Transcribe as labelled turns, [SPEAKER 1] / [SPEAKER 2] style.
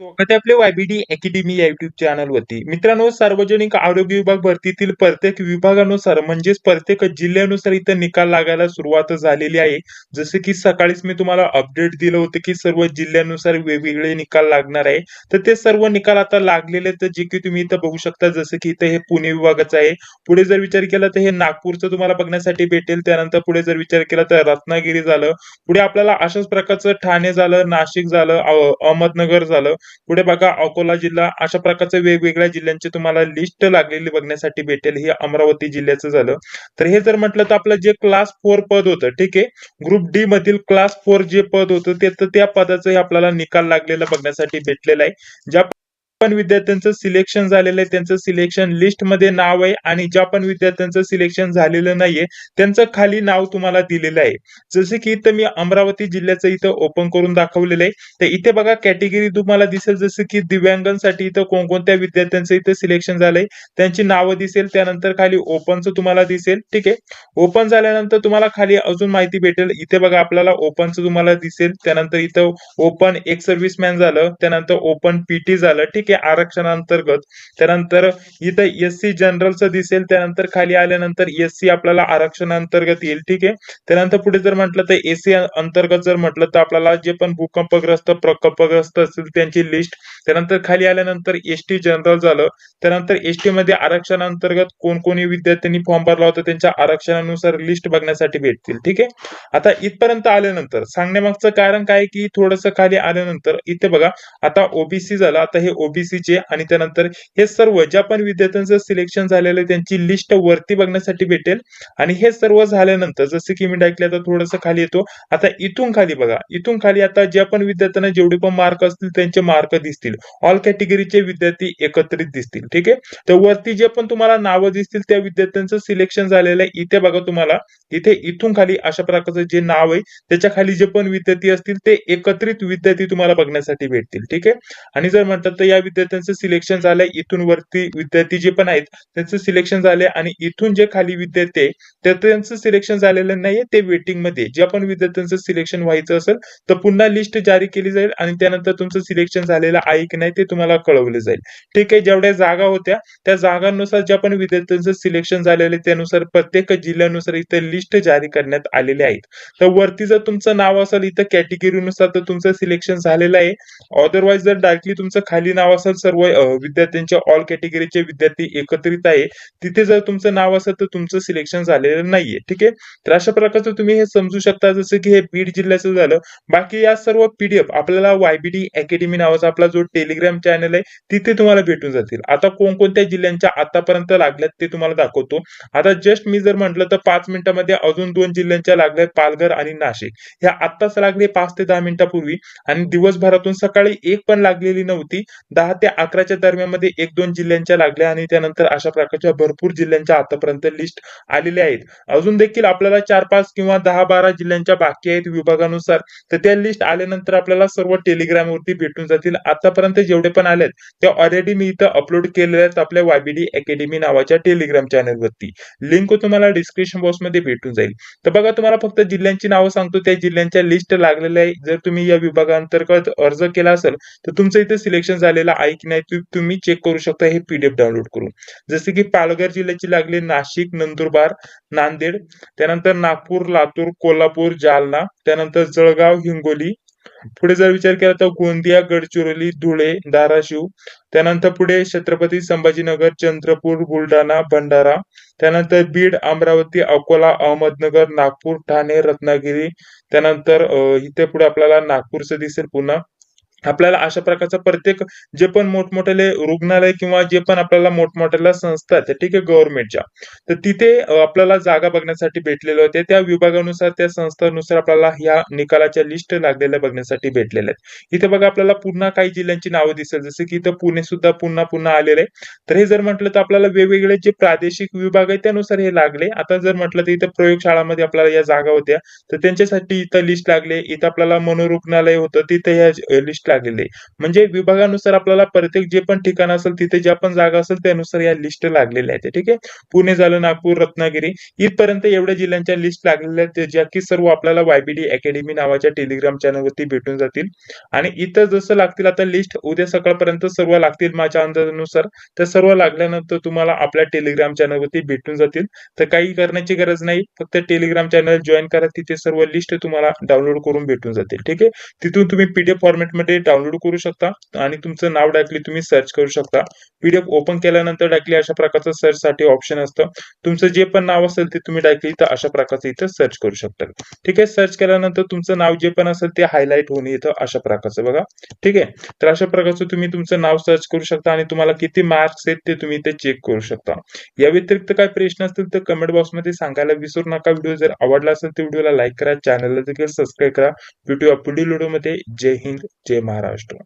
[SPEAKER 1] स्वागत आहे आपल्या वायबीडी अकॅडमी या युट्यूब चॅनल वरती. मित्रांनो सार्वजनिक आरोग्य विभाग भरतीतील प्रत्येक विभागानुसार म्हणजेच प्रत्येक जिल्ह्यानुसार इथं निकाल लागायला सुरुवात झालेली आहे. जसे की सकाळीच मी तुम्हाला अपडेट दिलं होतं की सर्व जिल्ह्यानुसार वेगवेगळे निकाल लागणार आहे. तर ते सर्व निकाल आता लागलेले तर जे की तुम्ही इथं बघू शकता जसं की इथं हे पुणे विभागाचं आहे. पुढे जर विचार केला तर हे नागपूरचं तुम्हाला बघण्यासाठी भेटेल. त्यानंतर पुढे जर विचार केला तर रत्नागिरी झालं. पुढे आपल्याला अशाच प्रकारचं ठाणे झालं नाशिक झालं अहमदनगर झालं. पुढे बघा अकोला जिल्हा अशा प्रकारचे वेगवेगळ्या जिल्ह्यांची तुम्हाला लिस्ट लागलेली बघण्यासाठी भेटेल. हे अमरावती जिल्ह्याचं झालं. तर हे जर म्हटलं तर आपलं जे क्लास फोर पद होतं ठीक आहे? ग्रुप डी मधील क्लास फोर जे पद होतं ते तर त्या पदाचं आपल्याला निकाल लागलेला बघण्यासाठी भेटलेला आहे. ज्या पण विद्यार्थ्यांचं सिलेक्शन झालेलं आहे. त्यांचं सिलेक्शन लिस्टमध्ये नाव आहे आणि ज्या पण विद्यार्थ्यांचं सिलेक्शन झालेलं नाहीये. त्यांचं खाली नाव तुम्हाला दिलेलं आहे. जसे की इथं मी अमरावती जिल्ह्याचं इथं ओपन करून दाखवलेलं आहे. तर इथे बघा कॅटेगरी तुम्हाला दिसेल. जसं की दिव्यांगांसाठी इथं कोणकोणत्या विद्यार्थ्यांचं इथं सिलेक्शन झालंय. त्यांची नावं दिसेल. त्यानंतर खाली ओपनचं तुम्हाला दिसेल. ठीक आहे? ओपन झाल्यानंतर तुम्हाला खाली अजून माहिती भेटेल. इथे बघा आपल्याला ओपनचं तुम्हाला दिसेल. त्यानंतर इथं ओपन एक सर्व्हिसमॅन झालं. त्यानंतर ओपन पीटी झालं. ठीक आहे? आरक्षणांतर्गत त्यानंतर इथं एस सी जनरलचं दिसेल त्यानंतर खाली आल्यानंतर एस सी आपल्याला आरक्षणांतर्गत येईल ठीक आहे? त्यानंतर पुढे जर म्हटलं तर एसी अंतर्गत जर म्हटलं तर आपल्याला जे पण भूकंपग्रस्त प्रकल्पग्रस्त असतील त्यांची लिस्ट त्यानंतर खाली आल्यानंतर एसटी जनरल झालं. त्यानंतर एस टी मध्ये आरक्षणांतर्गत कोण कोणी विद्यार्थ्यांनी फॉर्म भरला होता त्यांच्या आरक्षणानुसार लिस्ट बघण्यासाठी भेटतील ठीक आहे? आता इथपर्यंत आल्यानंतर सांगण्यामागचं कारण काय की थोडंसं खाली आल्यानंतर इथे बघा आता ओबीसी झालं आता हे ओबीसी चे आणि त्यानंतर हे सर्व ज्या पण विद्यार्थ्यांचं सिलेक्शन झालेलं आहे. त्यांची लिस्ट वरती बघण्यासाठी भेटेल. आणि हे सर्व झाल्यानंतर जसं की मी डायकले आता थोडंसं खाली येतो. आता इथून खाली बघा. इथून खाली आता ज्या पण विद्यार्थ्यांना जेवढे पण मार्क असतील त्यांचे मार्क दिसतील. ऑल कॅटेगरीचे विद्यार्थी एकत्रित दिसतील. ठीक आहे? तर वरती जे पण तुम्हाला नावं दिसतील त्या विद्यार्थ्यांचं सिलेक्शन झालेलं आहे. इथे बघा तुम्हाला. इथे इथून खाली अशा प्रकारचं जे नाव आहे त्याच्याखाली जे पण विद्यार्थी असतील ते एकत्रित विद्यार्थी तुम्हाला बघण्यासाठी भेटतील. ठीक आहे? आणि जर म्हणतात तर या विद्यार्थ्यांचं सिलेक्शन झालंय. इथून वरती विद्यार्थी जे पण आहेत त्यांचं सिलेक्शन झालंय आणि इथून जे खाली विद्यार्थी आहे तर त्यांचं सिलेक्शन झालेलं नाहीये ते वेटिंगमध्ये. ज्या पण विद्यार्थ्यांचं सिलेक्शन व्हायचं असेल तर पुन्हा लिस्ट जारी केली जाईल आणि त्यानंतर तुमचं सिलेक्शन झालेलं आहे की नाही ते तुम्हाला कळवलं जाईल. ठीक आहे जेवढ्या जागा होत्या त्या जागांनुसार ज्या पण विद्यार्थ्यांचं सिलेक्शन झालेलं त्यानुसार प्रत्येक जिल्ह्यानुसार इथे लिस्ट जारी करण्यात आलेली आहेत. तर वरती जर तुमचं नाव असेल इथं कॅटेगरीनुसार तर तुमचं सिलेक्शन झालेलं आहे. अदरवाईज जर डायरेक्टली तुमचं खाली नाव असेल सर्व विद्यार्थ्यांच्या ऑल कॅटेगरीचे विद्यार्थी एकत्रित आहे. तिथे जर तुमचं नाव असेल तर तुमचं सिलेक्शन झालेलं नाहीये ठीक आहे? तर अशा प्रकारचं तुम्ही हे समजू शकता जसं की हे बीड जिल्ह्याचं झालं. बाकी या सर्व पीडीएफ आपल्याला वायबीडी अकॅडमी नावाचा आपला जो टेलिग्राम चॅनल आहे तिथे तुम्हाला भेटून जातील. आता कोणकोणत्या जिल्ह्यांच्या आतापर्यंत लागल्यात ते तुम्हाला दाखवतो. आता जस्ट मी जर म्हटलं तर पाच मिनिटांमध्ये अजून दोन जिल्ह्यांच्या लागल्या पालघर आणि नाशिक. ह्या आत्ताच लागले पाच ते दहा मिनिटापूर्वी आणि दिवसभरातून सकाळी एक पण लागलेली नव्हती. दहा ते अकराच्या दरम्यानमध्ये एक दोन जिल्ह्यांच्या लागल्या आणि त्यानंतर अशा प्रकारच्या भरपूर जिल्ह्यांच्या आतापर्यंत लिस्ट आलेल्या आहेत. अजून देखील आपल्याला चार पाच किंवा दहा बारा जिल्ह्यांच्या बाकी आहेत विभागानुसार तर त्या लिस्ट आल्यानंतर आपल्याला सर्व टेलिग्राम वरती भेटून जातील. आतापर्यंत जेवढे पण आलेत ते ऑलरेडी मी इथं अपलोड केलेले आहेत आपल्या वायबीडी अकॅडमी नावाच्या टेलिग्राम चॅनलवरती लिंक तुम्हाला डिस्क्रिप्शन बॉक्समध्ये भेटून जाईल. तर बघा तुम्हाला फक्त जिल्ह्यांची नावं सांगतो. त्या जिल्ह्यांच्या लिस्ट लागलेल्या आहे. जर तुम्ही या विभागांतर्गत अर्ज केला असेल तर तुमचं इथे सिलेक्शन झालेलं आहे की नाही तुम्ही चेक करू शकता हे पीडीएफ डाउनलोड करून. जसे की पालघर जिल्ह्याची लागली नाशिक नंदुरबार नांदेड त्यानंतर नागपूर लातूर कोल्हापूर जालना त्यानंतर जळगाव हिंगोली. पुढे जर विचार केला तर गोंदिया गडचिरोली धुळे धाराशिव त्यानंतर पुढे छत्रपती संभाजीनगर चंद्रपूर बुलढाणा भंडारा त्यानंतर बीड अमरावती अकोला अहमदनगर नागपूर ठाणे रत्नागिरी त्यानंतर इथे पुढे आपल्याला नागपूरचं दिसेल पुन्हा. आपल्याला अशा प्रकारचा प्रत्येक जे पण मोठमोठ्याले रुग्णालय किंवा जे पण आपल्याला मोठमोठ्याला संस्था आहेत ठीक आहे गव्हर्नमेंटच्या. तर तिथे आपल्याला जागा बघण्यासाठी भेटलेल्या होत्या त्या विभागानुसार त्या संस्थानुसार आपल्याला ह्या निकालाच्या लिस्ट लागलेल्या बघण्यासाठी भेटलेल्या आहेत. इथे बघा आपल्याला पुन्हा काही जिल्ह्यांची नावं दिसेल. जसं की इथं पुणे सुद्धा पुन्हा पुन्हा आलेलं आहे. तर हे जर म्हटलं तर आपल्याला वेगवेगळे जे प्रादेशिक विभाग आहेत त्यानुसार हे लागले. आता जर म्हटलं तर इथं प्रयोगशाळामध्ये आपल्याला या जागा होत्या. तर त्यांच्यासाठी इथं लिस्ट लागले. इथं आपल्याला मनोरुग्णालय होतं. तिथे ह्या लिस्ट लागलेली आहे. म्हणजे विभागानुसार आपल्याला प्रत्येक जे पण ठिकाण असेल तिथे ज्या पण जागा असेल त्यानुसार या लिस्ट लागलेल्या आहेत. ठीक आहे? पुणे झालं नागपूर रत्नागिरी इथपर्यंत एवढ्या जिल्ह्यांच्या लिस्ट लागलेल्या आहेत ज्या की सर्व आपल्याला वायबीडी अकॅडमी नावाच्या टेलिग्राम चॅनलवरती भेटून जातील. आणि इथं जसं लागतील आता लिस्ट उद्या सकाळपर्यंत सर्व लागतील माझ्या अंदाजानुसार. तर सर्व लागल्यानंतर तुम्हाला आपल्या टेलिग्राम चॅनलवरती भेटून जातील. तर काही करण्याची गरज नाही. फक्त टेलिग्राम चॅनल जॉईन करा तिथे सर्व लिस्ट तुम्हाला डाउनलोड करून भेटून जातील. ठीक आहे? तिथून तुम्ही पीडीएफ फॉर्मॅटमध्ये डाउनलोड करू शकता आणि तुमचं नाव डायरेक्टली तुम्ही सर्च करू शकता. पीडीएफ ओपन केल्यानंतर डायरेक्टली अशा प्रकारचं सर्च साठी ऑप्शन असतं. तुमचं जे पण नाव असेल ते तुम्ही डायरेक्टली इथं अशा प्रकारचं इथं सर्च करू शकता. ठीक आहे? सर्च केल्यानंतर तुमचं नाव जे पण असेल ते हायलाईट होऊन येतं अशा प्रकारचं बघा. ठीक आहे? तर अशा प्रकारचं तुम्ही तुमचं नाव सर्च करू शकता आणि तुम्हाला किती मार्क्स आहेत ते तुम्ही इथे चेक करू शकता. या व्यतिरिक्त काय प्रश्न असतील तर कमेंट बॉक्समध्ये सांगायला विसरू नका. व्हिडिओ जर आवडला असेल तर व्हिडिओला लाईक करा. चॅनलला देखील सबस्क्राईब करा. व्हिडिओ पुढील व्हिडिओमध्ये जय हिंद. जय महाराष्ट्र.